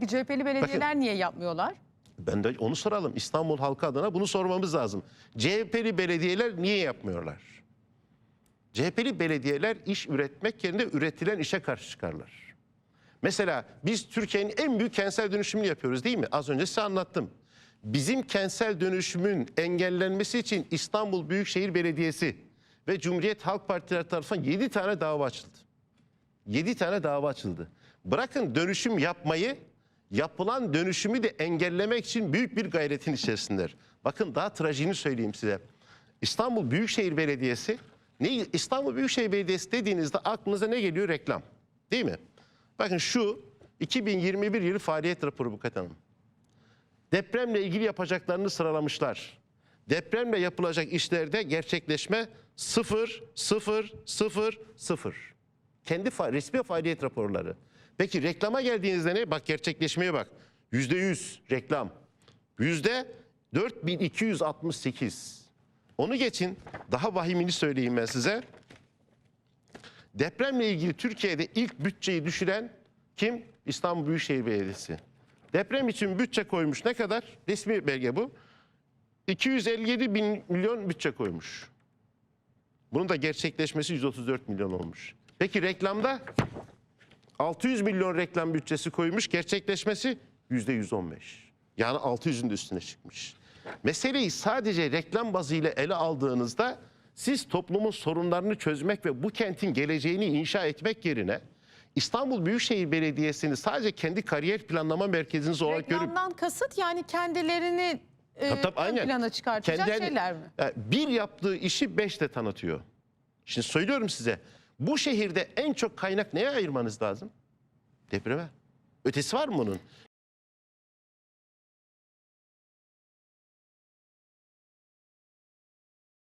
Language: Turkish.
Peki CHP'li belediyeler niye yapmıyorlar? Ben de onu soralım. İstanbul halkı adına bunu sormamız lazım. CHP'li belediyeler niye yapmıyorlar? CHP'li belediyeler iş üretmek yerine üretilen işe karşı çıkarlar. Mesela biz Türkiye'nin en büyük kentsel dönüşümünü yapıyoruz değil mi? Az önce size anlattım. Bizim kentsel dönüşümün engellenmesi için İstanbul Büyükşehir Belediyesi ve Cumhuriyet Halk Partileri tarafından 7 tane dava açıldı. 7 tane dava açıldı. Bırakın dönüşüm yapmayı, yapılan dönüşümü de engellemek için büyük bir gayretin içerisindeler. Bakın daha trajiğini söyleyeyim size. İstanbul Büyükşehir Belediyesi, ne İstanbul Büyükşehir Belediyesi dediğinizde aklınıza ne geliyor? Reklam. Değil mi? Bakın şu 2021 yılı faaliyet raporu bu Hanım. Depremle ilgili yapacaklarını sıralamışlar. Depremle yapılacak işlerde gerçekleşme 0, 0, 0, 0. Kendi fa- resmi faaliyet raporları. Peki reklama geldiğinizde ne? Bak gerçekleşmeye bak. %100 reklam. Yüzde 4268. Onu geçin. Daha vahimini söyleyeyim ben size. Depremle ilgili Türkiye'de ilk bütçeyi düşüren kim? İstanbul Büyükşehir Belediyesi. Deprem için bütçe koymuş ne kadar? Resmi belge bu. 257 bin milyon bütçe koymuş. Bunun da gerçekleşmesi 134 milyon olmuş. Peki reklamda 600 milyon reklam bütçesi koymuş. Gerçekleşmesi %115. Yani 600'ün de üstüne çıkmış. Meseleyi sadece reklam bazıyla ele aldığınızda siz toplumun sorunlarını çözmek ve bu kentin geleceğini inşa etmek yerine İstanbul Büyükşehir Belediyesi'ni sadece kendi kariyer planlama merkeziniz olarak görüp Reklamdan kasıt yani kendilerini e, Tabii, tabii, aynen. plana çıkartacak Kendilerini- şeyler mi? Yani bir yaptığı işi beşle tanıtıyor. Şimdi söylüyorum size. Bu şehirde en çok kaynak neye ayırmanız lazım? Depreme. Ötesi var mı bunun?